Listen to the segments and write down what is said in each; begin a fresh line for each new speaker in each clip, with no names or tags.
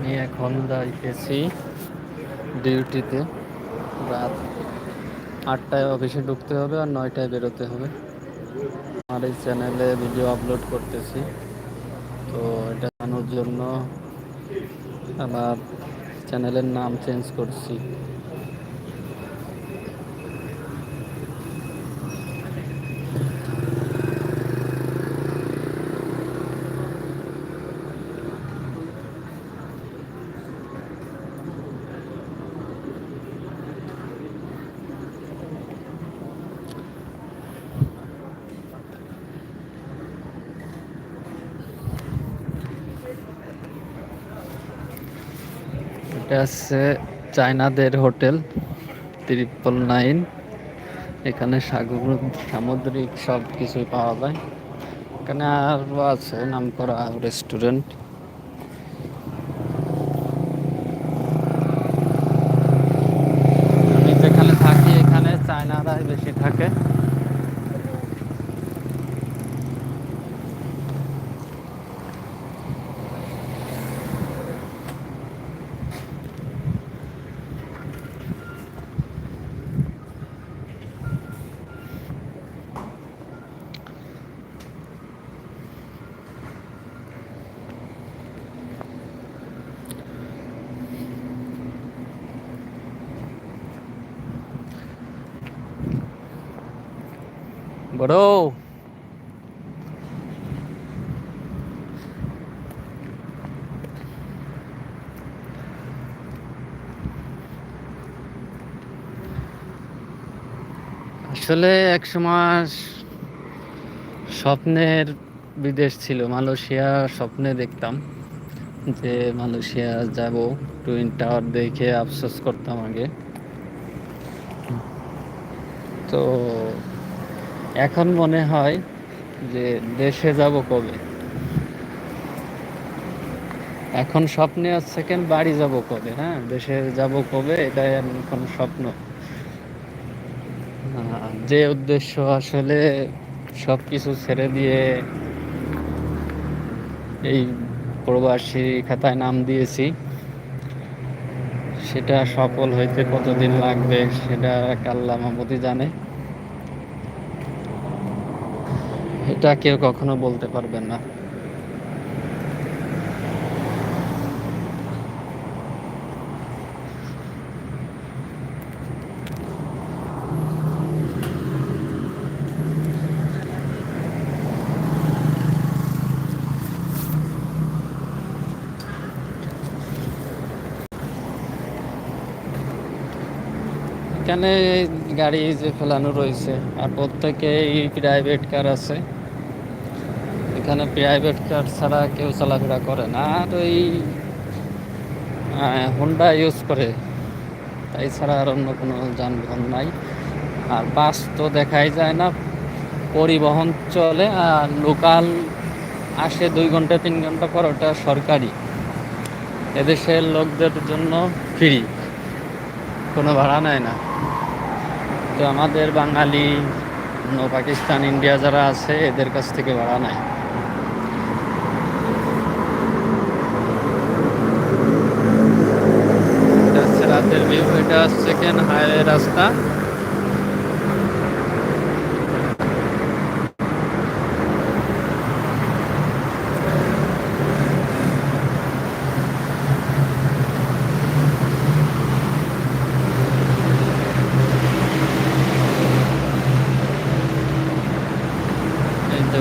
আমি এখন দাঁড়িয়েছি ডিউটিতে। রাত আটটায় অফিসে ঢুকতে হবে আর নয়টায় বেরোতে হবে। আমার এই চ্যানেলে ভিডিও আপলোড করতেছি। তো এটা জানানোর জন্য আমার চ্যানেলের নাম চেঞ্জ করছি। এটা হচ্ছে চায়নাদের হোটেল, ত্রিপল নাইন। এখানে সাগর, সামুদ্রিক সব কিছুই পাওয়া যায়। এখানে আরও আছে, নাম করা রেস্টুরেন্ট আমি যেখানে থাকি এখানে চায়নারাই বেশি থাকে বড়। আসলে এক সময় স্বপ্নের বিদেশ ছিল, মালয়েশিয়া স্বপ্নে দেখতাম যে মালয়েশিয়া যাব, টুইন টাওয়ার দেখে আফসোস করতাম আগে। তো এখন মনে হয় যে দেশে যাব কবে? এখন স্বপ্নে আর কেন বাড়ি যাব কবে হ্যাঁ? দেশে যাব কবে, এটাই এখন স্বপ্ন। যে উদ্দেশ্য আসলে সব কিছু ছেড়ে দিয়ে এই প্রবাসী খাতায় নাম দিয়েছি, সেটা সফল হইতে কতদিন লাগবে, সেটা কাল্লা মাহমুদি জানে। এটা কেউ কখনো বলতে পারবেন না। এখানে গাড়ি যে ফেলানো রয়েছে আর প্রত্যেকেই প্রাইভেট কার আছে। এখানে প্রাইভেট কার ছাড়া কেউ চলাফেরা করে না। আর ওই হোন্ডা ইউজ করে। তাই ছাড়া আর অন্য কোনো যানবাহন নাই। আর বাস তো দেখাই যায় না। পরিবহন চলে আর লোকাল আসে দুই ঘণ্টা, তিন ঘণ্টা পর ওটা সরকারি। এদেশের লোকদের জন্য ফ্রি কোনো ভাড়া নেয় না। তো আমাদের বাঙালি, অন্য পাকিস্তান ইন্ডিয়া যারা আছে, এদের কাছ থেকে ভাড়া নেয় এটা হচ্ছে রাতের ভিউ এটা সেকেন্ড হাইওয়ে রাস্তা।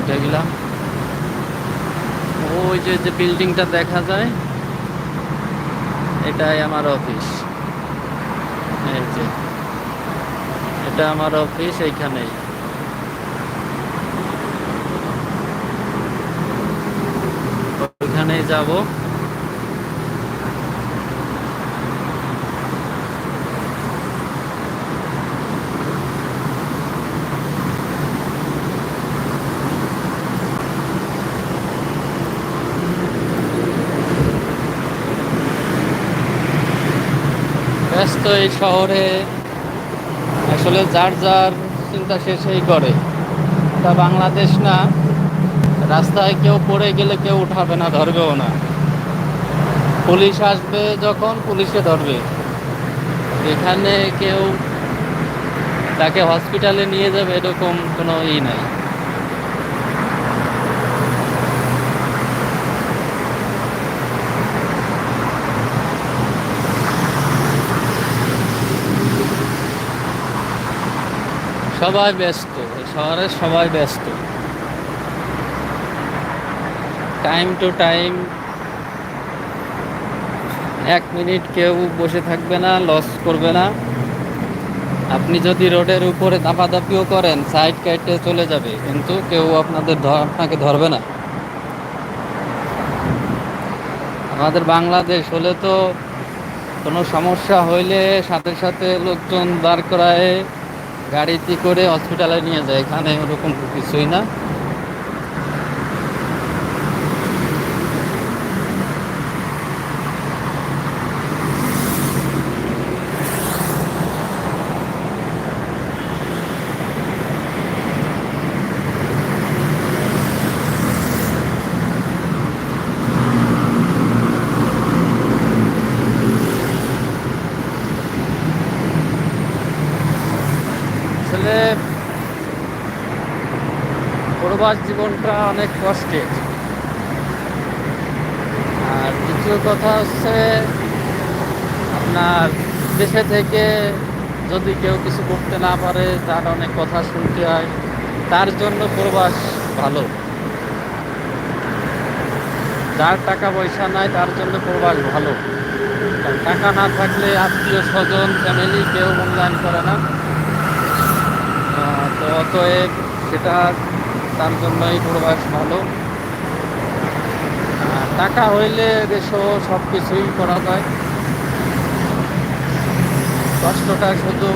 উঠে গেলাম। ওই যে বিল্ডিংটা দেখা যায় এটাই আমার অফিস এটা আমার অফিস এইখানেই। ওইখানেই যাব। ব্যস্ত এই শহরে আসলে যার যার চিন্তা সেই করে। তা বাংলাদেশ না, রাস্তায় কেউ পড়ে গেলে কেউ উঠাবে না, ধরবেও না। পুলিশ আসবে যখন, পুলিশে ধরবে। এখানে কেউ তাকে হসপিটালে নিয়ে যাবে, এরকম কোনো ই নাই। সবাই ব্যস্ত শহরের সবাই ব্যস্ত। টাইম টু টাইম এক মিনিট কেউ বসে থাকবে না লস করবে না। আপনি যদি রোডের উপরে দাপাদাপিও করেন সাইড কাইটে চলে যাবে, কিন্তু কেউ আপনাদের আপনাকে ধরবে না। আমাদের বাংলাদেশ হলে তো কোনো সমস্যা হইলে সাথে সাথে লোকজন দাঁড় করায় গাড়িতে করে হসপিটালে নিয়ে যায়। এখানে ওরকম কিছুই না আসলে প্রবাস জীবনটা অনেক কষ্টের। আর দ্বিতীয় কথা হচ্ছে, আপনার দেশে থেকে যদি কেউ কিছু করতে না পারে, তার অনেক কথা শুনতে হয়। তার জন্য প্রবাস ভালো। যার টাকা পয়সা নাই, তার জন্য প্রবাস ভালো। টাকা না থাকলে আত্মীয় স্বজন ফ্যামিলি কেউ মূল্যায়ন করে না। তো অতএব সেটা তার জন্যই প্রবাস ভালো। টাকা হইলে দেশও সব কিছুই করা যায়। কষ্টটা শুধু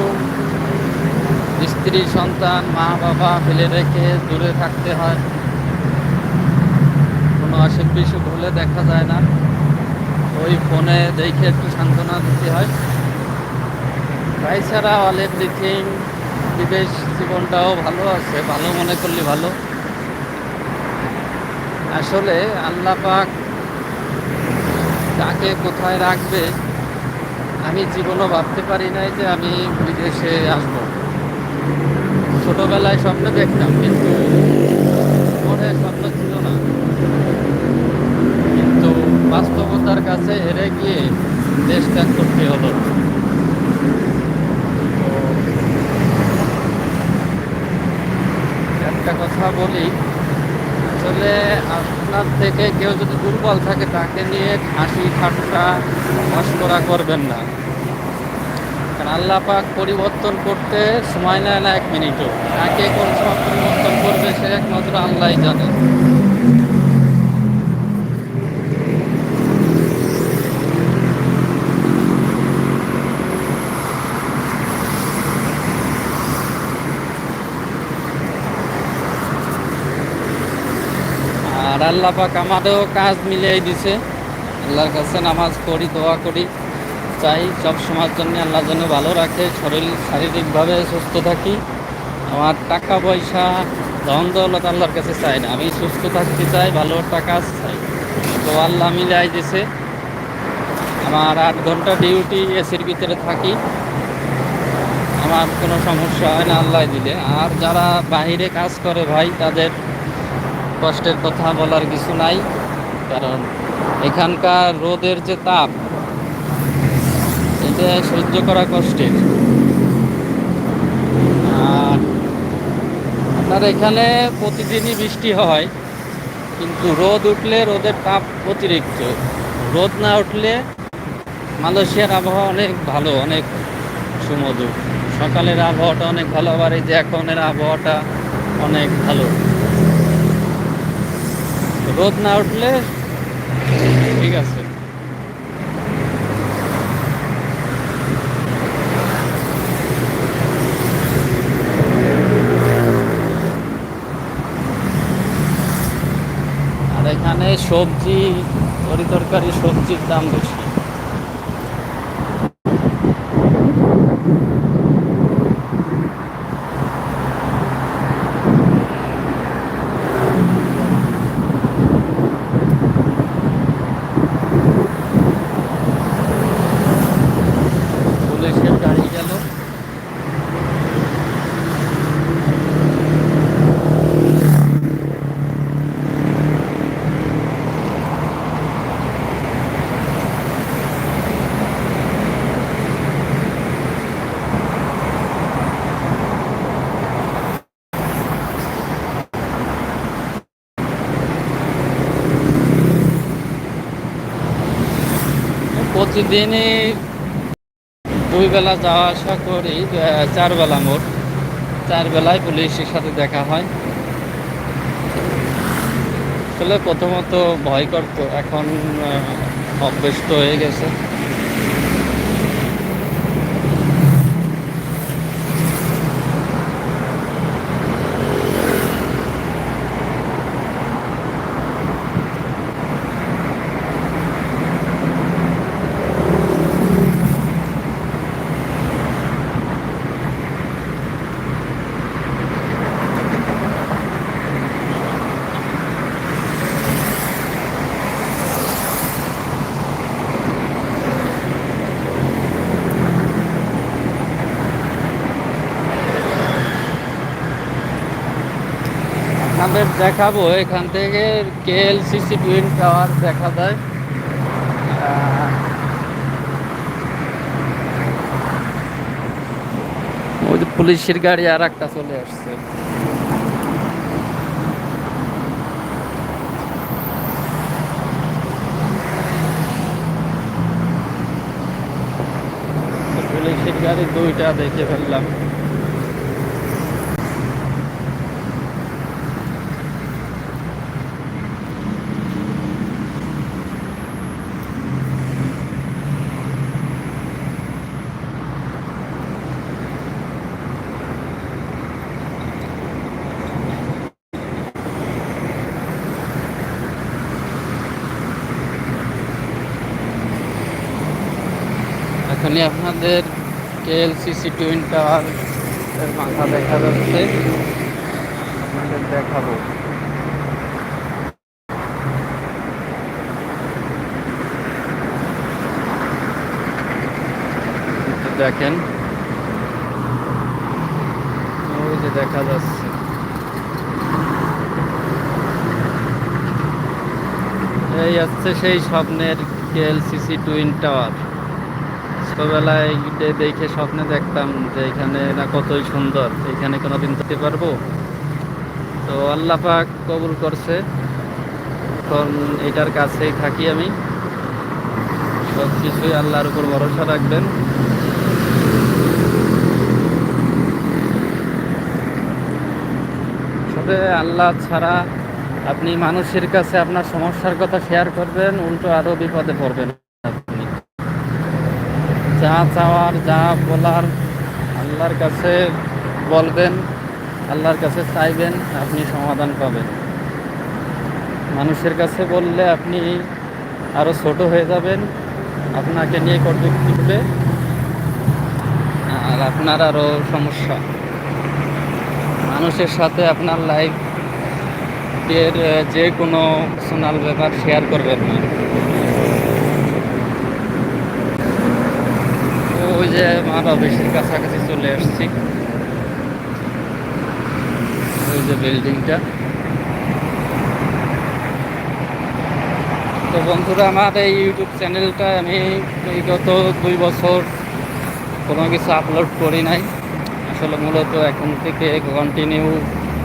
স্ত্রী, সন্তান, মা, বাবা ফেলে রেখে দূরে থাকতে হয়। কোনো অসুখ বিসুখ হলে দেখা যায় না। ওই ফোনে দেখে একটু সান্ত্বনা দিতে হয়। তাই ছাড়া অল এভরিথিং বিদেশ জীবনটাও ভালো আছে। ভালো মনে করলে ভালো। আসলে আল্লাহ পাক কাকে কোথায় রাখবে, আমি জীবনও ভাবতে পারি নাই যে আমি বিদেশে আসব। ছোটবেলায় স্বপ্ন দেখতাম, কিন্তু মনে স্বপ্ন ছিল না। কিন্তু বাস্তবতার কাছে হেরে গিয়ে দেশ ত্যাগ করতে হলো। একটা কথা বলি আসলে আপনার থেকে কেউ যদি দুর্বল থাকে, তাকে নিয়ে হাসি ঠাট্টা, মস্করা করবেন না। কারণ আল্লাহ পাক পরিবর্তন করতে সময় নেয় না এক মিনিটও। তাকে কোন সময় পরিবর্তন করবে সে একমাত্র আল্লাহ জানে। আর আল্লাহ পাক আমাদেরও কাজ মিলিয়ে দিছে। আল্লাহর কাছে নামাজ পড়ি, দোয়া করি। চাই সব সময়ের জন্য আল্লাহ যেন ভালো রাখে, শরীর শারীরিকভাবে সুস্থ থাকি। আমার টাকা পয়সা, ধন দৌলত আল্লাহর কাছে চাই না। আমি সুস্থ থাকতে চাই, ভালো টাকা চাই। তো আল্লাহ মিলাই দিছে। আমার আট ঘণ্টা ডিউটি এসির ভিতরে থাকি। আমার কোনো সমস্যা হয় না, আল্লাহ দিলে। আর যারা বাহিরে কাজ করে ভাই, তাদের কষ্টের কথা বলার কিছু নাই, কারণ এখানকার রোদের যে তাপ, এটা সহ্য করা কষ্টের। আর আপনার এখানে প্রতিদিনই বৃষ্টি হয়, কিন্তু রোদ উঠলে রোদের তাপ অতিরিক্ত। রোদ না উঠলে মালয়েশিয়ার আবহাওয়া অনেক ভালো, অনেক সুমধুর। সকালের আবহাওয়াটা অনেক ভালো, আবার এই যে এখনের আবহাওয়াটা অনেক ভালো। রোদ না উঠলে ঠিক আছে। আর এখানে সবজি তরি তরকারি সবজির দাম বেশি। প্রতিদিনই দুই বেলা যাওয়া আসা করি চার বেলা মোট। চার বেলায় পুলিশের সাথে দেখা হয়। আসলে প্রথমত ভয় করতো, এখন অভ্যস্ত হয়ে গেছে। আপনাদের দেখাবো, এখান থেকে কেএলসিসি টুইন টাওয়ার দেখা যায়। ওই যে পুলিশের গাড়ি আর একটা চলে আসছে। পুলিশের গাড়ি দুইটা দেখে ফেললাম। এখনই আপনাদের কেএলসিসি টুইন টাওয়ার মাথা দেখা যাচ্ছে। আপনাদের দেখাবো। দেখেন। ওই যে দেখা যাচ্ছে। এই হচ্ছে সেই স্বপ্নের কেএলসিসি টুইন টাওয়ার ছোটবেলায় দেখে স্বপ্নে দেখতাম যে এখানে না কতই সুন্দর, এখানে কোনোদিন যেতে পারব। তো আল্লাহ কবুল করছে। এখন এটার কাছেই থাকি আমি। সব কিছুই আল্লাহর উপর ভরসা রাখবেন। আসলে আল্লাহ ছাড়া আপনি মানুষের কাছে আপনার সমস্যার কথা শেয়ার করবেন, উল্টো আরও বিপদে পড়বেন। যা চাওয়ার, যা বলার, আল্লাহর কাছে বলবেন, আল্লাহর কাছে চাইবেন, আপনি সমাধান পাবেন। মানুষের কাছে বললে আপনি আরও ছোট হয়ে যাবেন, আপনাকে নিয়ে কটূক্তি হবে আর আপনার আরও সমস্যা। মানুষের সাথে আপনার লাইফ এর যে কোনো পার্সোনাল ব্যাপার শেয়ার করবেন না। আমার অফিসের কাছাকাছি চলে আসছি। ওই যে বিল্ডিংটা। তো বন্ধুরা, আমার এই ইউটিউব চ্যানেলটা আমি বিগত দুই বছর কোনো কিছু আপলোড করি নাই। আসলে মূলত এখন থেকে কন্টিনিউ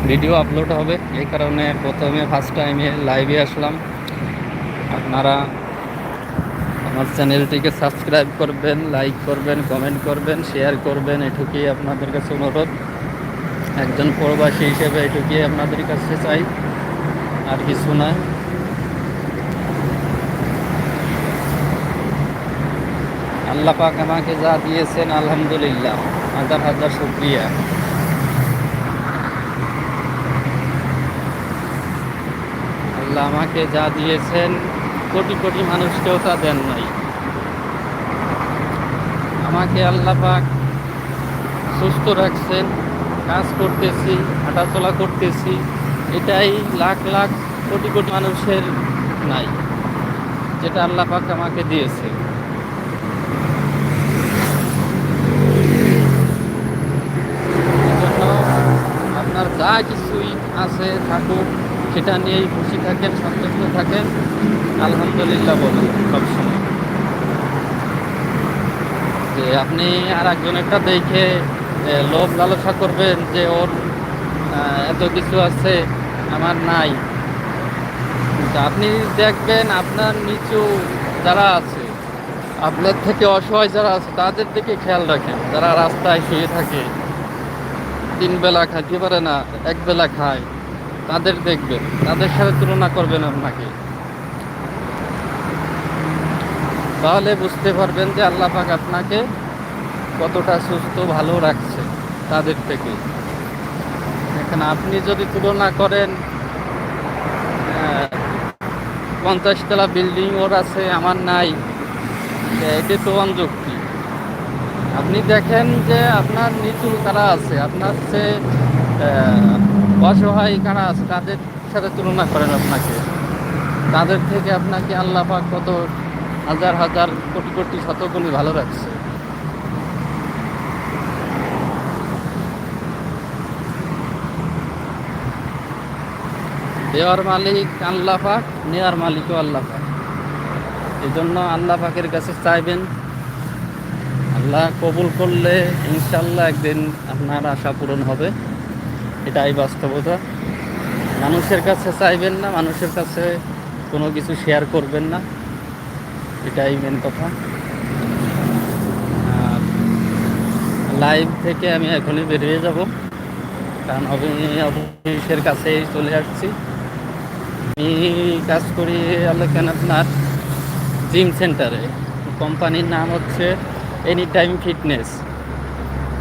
ভিডিও আপলোড হবে। এই কারণে প্রথমে ফার্স্ট টাইমে লাইভে আসলাম। আপনারা আমার চ্যানেলটিকে সাবস্ক্রাইব করবেন, লাইক করবেন, কমেন্ট করবেন, শেয়ার করবেন, এটুকুই আপনাদের কাছে অনুরোধ। একজন প্রবাসী হিসেবে এটুকুই আপনাদের কাছে চাই, আর কিছু না। আল্লাহ পাক আমাকে যা দিয়েছেন, আলহামদুলিল্লাহ। হাজার হাজার শুক্রিয়া। আল্লাহ আমাকে যা দিয়েছেন কোটি কোটি মানুষকেও তা দেন নাই। আমাকে আল্লাহ পাক সুস্থ রাখছেন, কাজ করতেছি, হাঁটাচলা করতেছি, এটাই লাখ লাখ কোটি কোটি মানুষের নাই, যেটা আল্লাহ পাক আমাকে দিয়েছে। আপনার যা কিছুই আছে থাকুক সেটা নিয়েই খুশি থাকেন, সন্তুষ্ট থাকেন। আলহামদুলিল্লাহ বলুন, সবসময়। যে আপনি আর একজনেরটা দেখে লোভ লালসা করবেন যে ওর এত কিছু আছে, আমার নাই। আপনি দেখবেন আপনার নিচু যারা আছে, আপনার থেকে অসহায় যারা আছে, তাদের দিকে খেয়াল রাখেন। যারা রাস্তায় শুয়ে থাকে, তিন বেলা খাইতে পারে না, এক বেলা খায়। তাদের দেখবেন তাদের সাথে তুলনা করবেন আপনাকে। তাহলে বুঝতে পারবেন যে আল্লাহ পাক আপনাকে কতটা সুস্থ ভালো রাখছে তাদের থেকে। এখন আপনি যদি তুলনা করেন পঞ্চাশ তলা বিল্ডিং ওর আছে আমার নাই এটি তো অনযুক্তি। আপনি দেখেন যে আপনার নিচু কারা আছে? আপনার আহ, অসহায় কারা আছে, তাদের সাথে তুলনা করেন আপনাকে। তাদের থেকে আপনাকে আল্লাহ পাক কত হাজার হাজার, কোটি কোটি শতগুণী ভালো রাখছে। দেওয়ার মালিক আল্লাহ পাক নেওয়ার মালিকও আল্লাহ পাক। এই জন্য আল্লাহ পাকের কাছে চাইবেন, আল্লাহ কবুল করলে ইনশাল্লাহ একদিন আপনার আশা পূরণ হবে। এটাই বাস্তবতা। মানুষের কাছে চাইবেন না, মানুষের কাছে কোনো কিছু শেয়ার করবেন না। এটাই মেন কথা। লাইভ থেকে আমি এখনই বেরিয়ে যাব, কারণ আমি অফিসের কাছেই চলে আসছি। আমি কাজ করি কেন আপনার জিম সেন্টারে কোম্পানির নাম হচ্ছে এনি টাইম ফিটনেস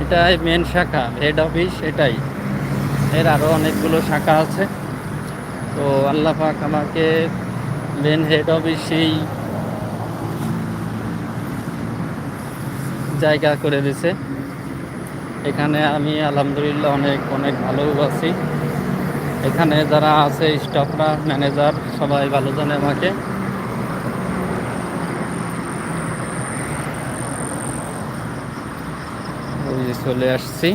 এটাই মেন শাখা হেড অফিস এটাই। এর আরও অনেকগুলো শাখা আছে। তো আল্লাহ পাক আমাকে মেন হেড অফিসেই জায়গা করে দিছে এখানে আমি আলহামদুলিল্লাহ অনেক অনেক ভালো আছি। এখানে যারা আছে স্টাফরা ম্যানেজার সবাই ভালো জানে আমাকে। চলে আসছি।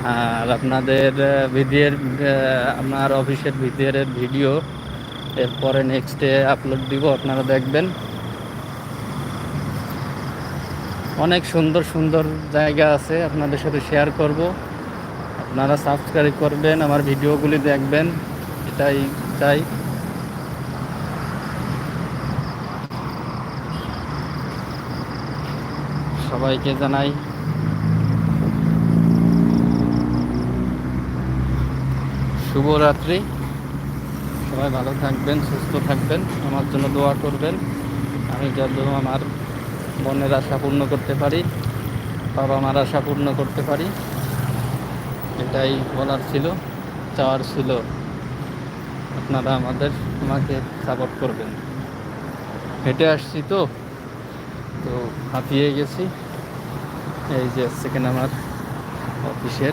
আর আপনাদের ভিডিওর আমার অফিসের ভিডিওর ভিডিও, এরপরে নেক্সটে আপলোড দিব, আপনারা দেখবেন। অনেক সুন্দর সুন্দর জায়গা আছে, আপনাদের সাথে শেয়ার করব। আপনারা সাবস্ক্রাইব করবেন, আমার ভিডিওগুলি দেখবেন, এটাই চাই। সবাইকে জানাই শুভরাত্রি। সবাই ভালো থাকবেন, সুস্থ থাকবেন, আমার জন্য দোয়া করবেন। আমি যার আমার বোনের আশা পূর্ণ করতে পারি, বাবা মার আশা পূর্ণ করতে পারি, এটাই বলার ছিল, চাওয়ার ছিল। আপনারা আমাদের, আমাকে সাপোর্ট করবেন। হেঁটে আসছি তো তো হাঁপিয়ে গেছি। এই যে সেকেন্ড আমার অফিসের